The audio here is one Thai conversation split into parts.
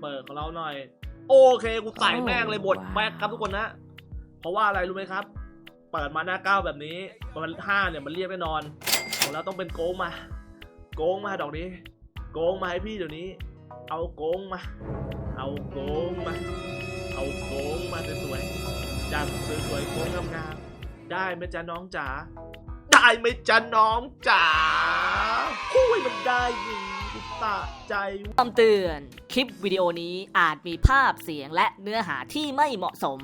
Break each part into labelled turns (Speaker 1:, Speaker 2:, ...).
Speaker 1: เปิดของเราหน่อย โอเคกูใส่แม่งเลยบทแม็กครับทุกคนนะ เพราะว่าอะไรรู้ไหมครับ เปิดมาหน้าเก้าแบบนี้มันห้าเนี่ยมันเรียกแน่นอน ของเราต้องเป็นโกงมา โกงมาดอกนี้ โกงมาให้พี่เดี๋ยวนี้ เอาโกงมา เอาโกงมา เอาโกงมาสวยๆจัดสวยๆโกงงามๆได้ไหมจ๊ะน้องจ๋าได้ไหมจ๊ะน้องจ๋าคุยมันได้ยิงกู ตะใจ
Speaker 2: คำเตือน คลิปวิดีโอนี้อาจมีภาพเสียงและเนื้อหาที่ไม่เหมาะสม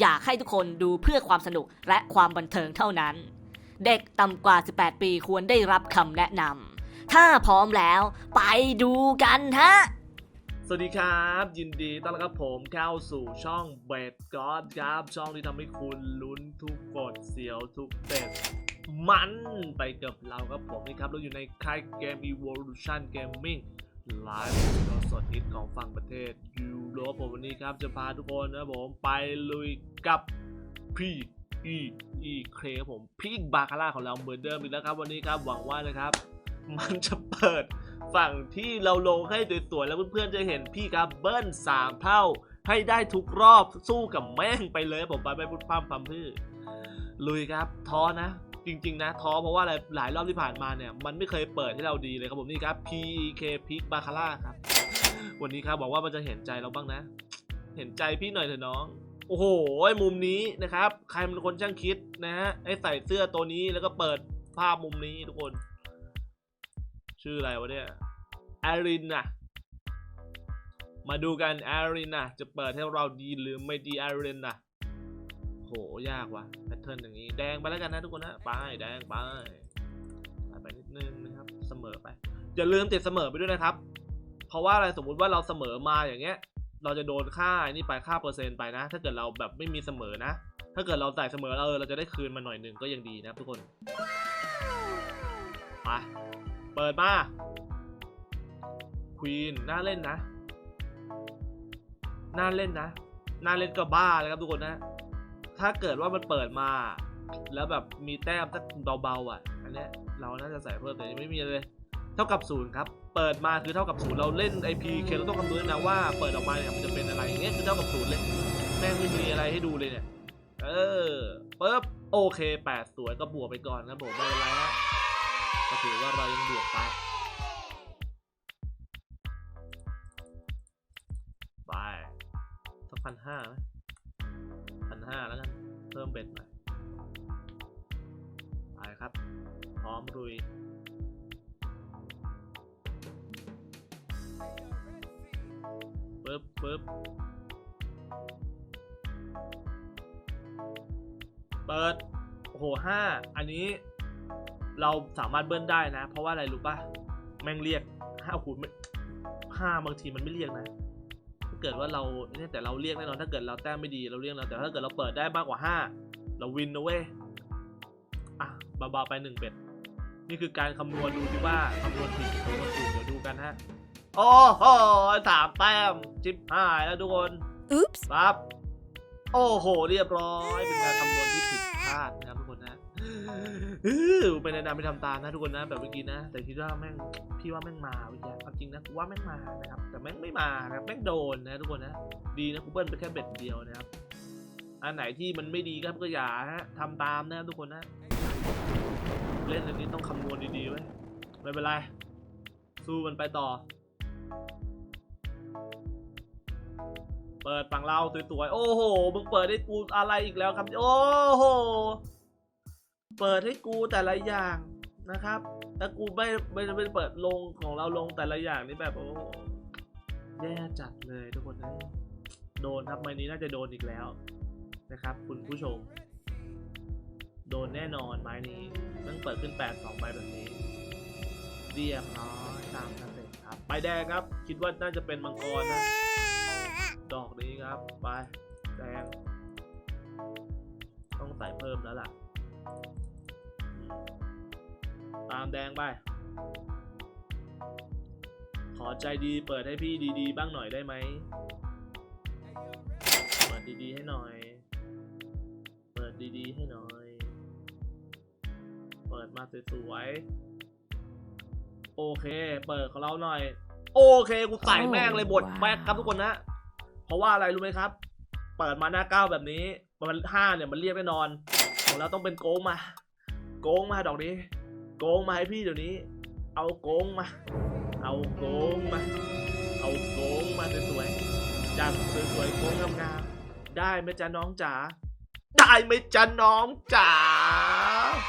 Speaker 2: อยากให้ทุกคนดูเพื่อความสนุกและความบันเทิงเท่านั้น เด็กต่ำกว่า 18 ปีควรได้รับคำแนะนำ ถ้าพร้อมแล้วไปดูกันฮะ
Speaker 1: สวัสดีครับ ยินดีต้อนรับครับผมเข้าสู่ช่องเบดก็อดครับ ช่องที่ทำให้คุณลุ้นทุกกดเสียวทุกเต็ด มันไปกับเราครับผมนี่ครับเราอยู่ในค่ายเกม Evolution Gaming ไลฟ์ก็สดฮิตของฝั่งประเทศยูโรผมวันนี้ครับจะพาทุกคนนะผมไปลุยกับพี่อีอีเคครับผมพี่บาคาร่าของเราเหมือนเดิมอีกแล้วครับ วันนี้ครับหวังว่านะครับ มันจะเปิดฝั่งที่เราลงให้สวยๆแล้วเพื่อนๆจะเห็นพี่ครับเบิ้ลสามเท่า ให้ได้ทุกรอบสู้กับแม่งไปเลยผมไปไปพุดพั่มพัมพืชลุยครับท้อนะ จริง ๆ นะท้อเพราะว่าอะไรหลายรอบที่ผ่านมาเนี่ย มันไม่เคยเปิดให้เราดีเลยครับผมนี่ครับ PK Pick b a c a r a ครับ วันนี้ครับบอกว่ามันจะเห็นใจเราบ้างนะ เห็นใจพี่หน่อยเถอะน้อง โอ้โหมุมนี้นะครับ ใครเป็นคนช่างคิดนะฮะให้ใส่เสื้อตัวนี้แล้วก็เปิดภาพมุมนี้ทุกคน ชื่ออะไรวะเนี่ยแอรินนะมาดูกันแอรินนะจะเปิดให้เราดีหรือไม่ดีแอรินนะ โห ยากว่ะแพทเทิร์นอย่างนี้ แดงไปแล้วกันนะทุกคนนะไปแดงไปไปนิดนึงนะครับ เสมอไป อย่าลืมติดเสมอไปด้วยนะครับ เพราะว่าอะไรสมมุติว่าเราเสมอมาอย่างเงี้ย เราจะโดนค่านี่ไปค่าเปอร์เซ็นต์ไปนะ ถ้าเกิดเราแบบไม่มีเสมอนะ ถ้าเกิดเราใส่เสมอเออเราจะได้คืนมาหน่อยหนึ่งก็ยังดีนะครับทุกคน ไป เปิดมา ควีนน่าเล่นนะ น่าเล่นนะ น่าเล่นก็บ้าเลยครับทุกคนนะ ถ้าเกิดว่ามันเปิดมา แล้วแบบมีแต้มสักเบาๆอะ อันเนี้ยเราน่าจะใส่เพิ่มแต่ยังไม่มีเลย เท่ากับศูนย์ครับ เปิดมาคือเท่ากับศูนย์เราเล่นไอพีเคเราต้องคำนวณนะว่าเปิดออกมาเนี่ยมันจะเป็นอะไรอย่างเงี้ยคือเท่ากับศูนย์เลย แม่งไม่มีอะไรให้ดูเลยเนี่ย เออปึ๊บโอเคแปดสวยก็บวกไปก่อนครับผมไม่เป็นไรฮะก็ถือว่าเรายังบวกไปไปสักพันห้าไหม ห้าแล้วกัน เพิ่มเบ็ดหน่อยไปครับ พร้อมรุยปึ๊บปึ๊บเปิดโอ้โหห้าอันนี้เราสามารถเบิ้ลได้นะ เพราะว่าอะไรรู้ป่ะ แม่งเรียกห้าคูณไม่ห้าบางทีมันไม่เรียกนะ เกิดว่าเราเนี่ยแต่เราเรียกแน่นอนถ้าเกิดเราแต้มไม่ดีเราเรียกแล้วแต่ถ้าเกิดเราเปิดได้มากกว่าห้าเราวินนะเว้ยอะเบาๆไปหนึ่งเป็ดนี่คือการคำนวณดูที่ว่าคำนวณผิดคำนวณถูกเดี๋ยวดูกันฮะโอ้โหสามแต้มจิบหายแล้วทุกคน
Speaker 2: Oops
Speaker 1: ครับ โอ้โห เรียบร้อย เป็นการคำนวณที่ผิดพลาดนะครับ ทุกคนนะอื้อไม่แนะนำไปทำตามนะทุกคนนะแบบเมื่อกี้นะ แต่คิดว่าแม่งพี่ว่าแม่งมาวิญญาณความจริงนะกูว่าแม่งมานะครับ แต่แม่งไม่มานะครับแม่งโดนนะทุกคนนะดีนะกูเบิ้ลไปแค่เบ็ดเดียวนะครับอันไหนที่มันไม่ดีก็อย่าฮะทำตามนะทุกคนนะเล่นอันนี้ต้องคำนวณดีๆไว้ไม่เป็นไร สู้มันไปต่อ เปิดฝั่งเราสวยๆ โอ้โห มึงเปิดให้กูอะไรอีกแล้วครับ โอ้โห เปิดให้กูแต่ละอย่างนะครับแต่กูไม่ไม่ไม่เปิดลงของเราลงแต่ละอย่างนี่แบบโอ้โหแย่จัดเลยทุกคนนะโดนครับไม้นี้น่าจะโดนอีกแล้วนะครับ คุณผู้ชม โดนแน่นอนไม้นี้ต้องเปิดขึ้นแปดสองใบแบบนี้เรียบร้อยตามนั้นเลยครับใบแดงครับ คิดว่าน่าจะเป็นมังกรนะดอกนี้ครับไปแดงต้องใส่เพิ่มแล้วล่ะ ตามแดงไป ขอใจดีเปิดให้พี่ดีๆ บ้างหน่อยได้ไหม เปิดดีๆให้หน่อย เปิดดีๆให้หน่อย เปิดมาสวยๆ โอเค เปิดของเราหน่อย โอเค กูใส่แม่งเลยบท
Speaker 2: ว้าว
Speaker 1: แม็กครับทุกคนนะ เพราะว่าอะไรรู้ไหมครับ เปิดมาหน้าเก้าแบบนี้ มันห้าเนี่ยมันเรียกแน่นอน ของเราต้องเป็นโกงมา โกงมาดอกนี้ โกงมาให้พี่เดี๋ยวนี้ เอาโกงมา เอาโกงมา เอาโกงมาสวยๆจัดสวยๆโกงงามๆได้ไหมจ๊ะน้องจ๋าได้ไหมจ๊ะน้องจ๋า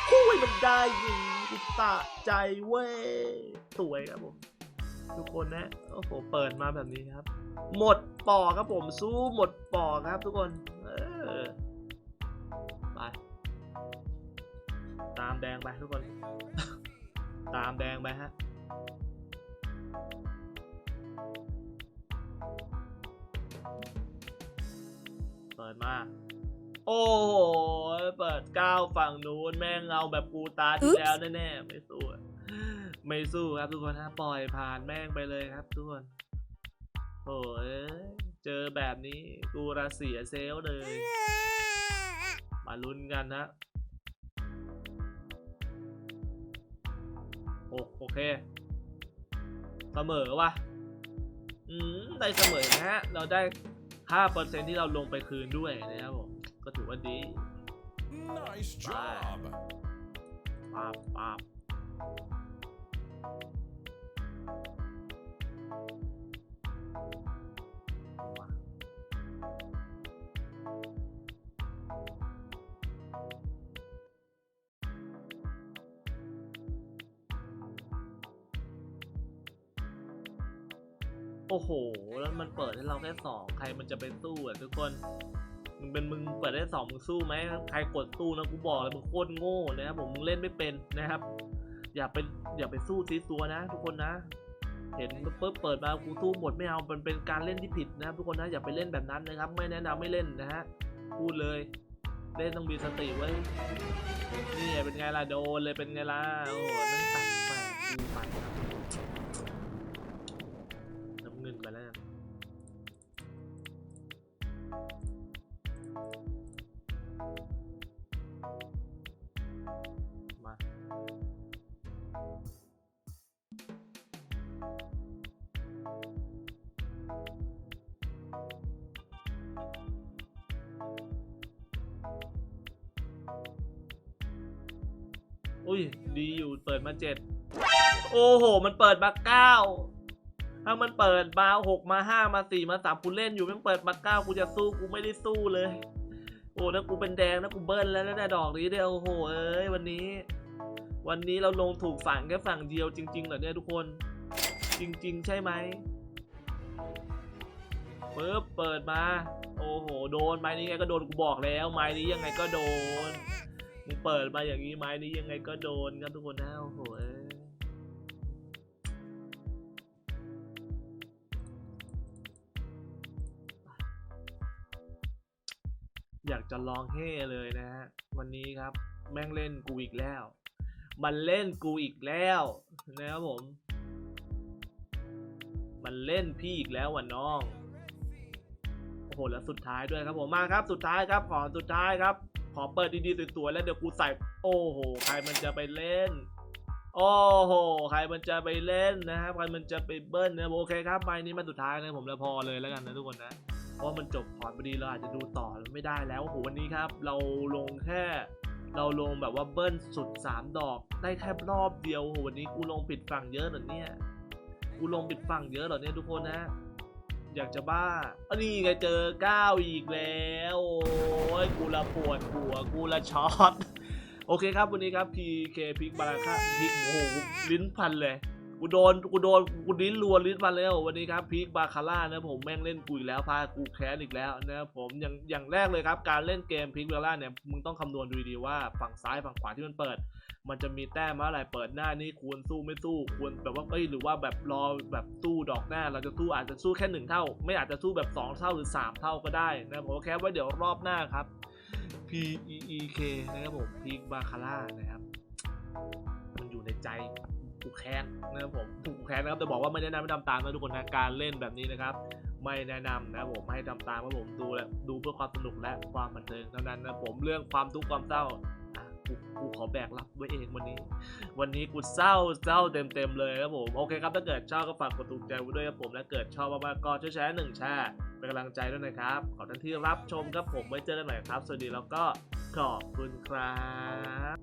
Speaker 1: คุยมันได้ยิงกุตะใจเว้ยสวยครับผมทุกคนนะโอ้โหเปิดมาแบบนี้ครับ หมดปอครับผมสู้หมดปอครับทุกคน เออ ตามแดงไปทุกคน ตามแดงไปฮะเปิดมา โอ้โห เปิดก้าวฝั่งนู้นแม่งเอาแบบกูตาที่แล้วแน่ๆ ไม่สู้อะไม่สู้ครับทุกคนฮะปล่อยผ่านแม่งไปเลยครับทุกคนโอ้ยเจอแบบนี้กูระเสียเซลลเลย มาลุ้นกันนะ โอโอเค เสมอว่ะอืมได้เสมอนะฮะ เราได้5%ที่เราลงไปคืนด้วยนะครับผมก็ถือว่าดี
Speaker 3: Nice job.
Speaker 1: ปาบปาบ โอ้โห แล้วมันเปิดให้เราแค่สองใครมันจะไปสู้อะทุกคนมึงเป็นมึงเปิดได้สองมึงสู้ไหมใครกดสู้นะกูบอกเลยมึงโคตรโง่นะครับผมมึงเล่นไม่เป็นนะครับ อย่าไปอย่าไปสู้ซีซัวนะ ทุกคนนะ เห็นปุ๊บเปิดมากูสู้หมดไม่เอามันเป็นการเล่นที่ผิดนะครับทุกคนนะอย่าไปเล่นแบบนั้นนะครับ ไม่แนะนำไม่เล่นนะฮะพูดเลยเล่นต้องมีสติไว้ยนี่ไงเป็นไงล่ะโดนเลยเป็นไงล่ะโอ้นั่งตัด อุ้ย ดีอยู่เปิดมาเจ็ดโอ้โห มันเปิดมาเก้าถ้ามันเปิดมาหกมาห้ามาสี่มาสามกูเล่นอยู่ม่งเปิดมาเก้ากูจะสู้กูไม่ได้สู้เลย โอ้ถ้ากูเป็นแดงนะกูเบิ้ลแล้วนะดอกนี้เดียวโอ้โหเอ้ยวันนี้ วันนี้เราลงถูกฝั่งแค่ฝั่งเดียวจริงๆเหรอเนี่ยทุกคน จริง ๆ ใช่ไหมปึ๊บเปิดมา โอ้โห โดนไม้นี้ไงก็โดนกูบอกแล้ว ไม้นี้ยังไงก็โดน มึงเปิดมาอย่างนี้ไม้นี้ยังไงก็โดนครับทุกคนนะโอ้โหอยอยากจะลองเฮ่เลยนะฮะวันนี้ครับ แม่งเล่นกูอีกแล้ว มันเล่นกูอีกแล้วนะครับผม มันเล่นพี่อีกแล้วว่ะน้องโอ้โหแล้วสุดท้ายด้วยครับผมมาครับ สุดท้ายครับขอสุดท้ายครับ ขอเปิดดีๆสวยๆแล้วเดี๋ยวกูใส่ โอ้โห ใครมันจะไปเล่น โอ้โห ใครมันจะไปเล่นนะครับใครมันจะไปเบิ้ลนะโอเคครับใบนี้มาสุดท้ายนะผมแล้วพอเลยแล้วกันนะทุกคนนะ เพราะมันจบพอร์ตพอดีเราอาจจะดูต่อไม่ได้แล้วโอ้โหวันนี้ครับ เราลงแค่เราลงแบบว่าเบิ้ลสุด 3 ดอก ได้แค่รอบเดียวโอ้โหวันนี้กูลงผิดฝั่งเยอะเหรอเนี่ย กูลงผิดฝั่งเยอะเหรอเนี่ยทุกคนนะ อยากจะบ้าอันนี้ไงเจอก้าวอีกแล้ว โอ้ยกูละปวดหัวกูละช็อต โอเคครับวันนี้ครับ PK พิกบาราค่าพิกโอ้โหลิ้นพันเลย กูโดนกูโดนกูลิ้นรัวลิ้นพันแล้ววันนี้ครับพีคบาคาร่านะผมแม่งเล่นกูอีกแล้วพากูแค้นอีกแล้วนะครับผมอย่างอย่างแรกเลยครับ การเล่นเกมพีคบาคาร่าเนี่ยมึงต้องคำนวณดูดีว่าฝั่งซ้ายฝั่งขวาที่มันเปิด มันจะมีแต้มอะไรเปิดหน้านี่ควรสู้ไม่สู้ควรแบบว่าเอ้ยหรือว่าแบบรอแบบสู้ดอกหน้า เราจะสู้อาจจะสู้แค่หนึ่งเท่า ไม่อาจจะสู้แบบสองเท่าหรือสามเท่าก็ได้นะผมแค่ไว้เดี๋ยวรอบหน้าครับ P E E K นะครับผมพีคบาคาร่านะครับมันอยู่ในใจ กูกแค้นนะครับผมถูกแค้นนะครับแต่บอกว่าไม่แนะนำให้ทำตามนะทุกคนนะการเล่นแบบนี้นะครับ ไม่แนะนำนะผมให้ทำตามครับผมดูและดูเพื่อความสนุกและความบันเทิงเท่านั้นนะผมเรื่องความทุกข์ความเศร้ากูกูขอแบกรับไว้เองวันนี้ วันนี้กูเศร้าเศร้าเต็มเต็มๆเลยครับผมโอเคครับถ้าเกิดชอบก็ฝากกดถูกใจไว้ด้วยครับผมและเกิดชอบมากๆก็ช่วยแชร์หนึ่งแชร์เป็นกำลังใจด้วยนะครับ ขอท่านที่รับชมครับผมไว้เจอกันใหม่ครับ สวัสดีแล้วก็ขอบคุณครับ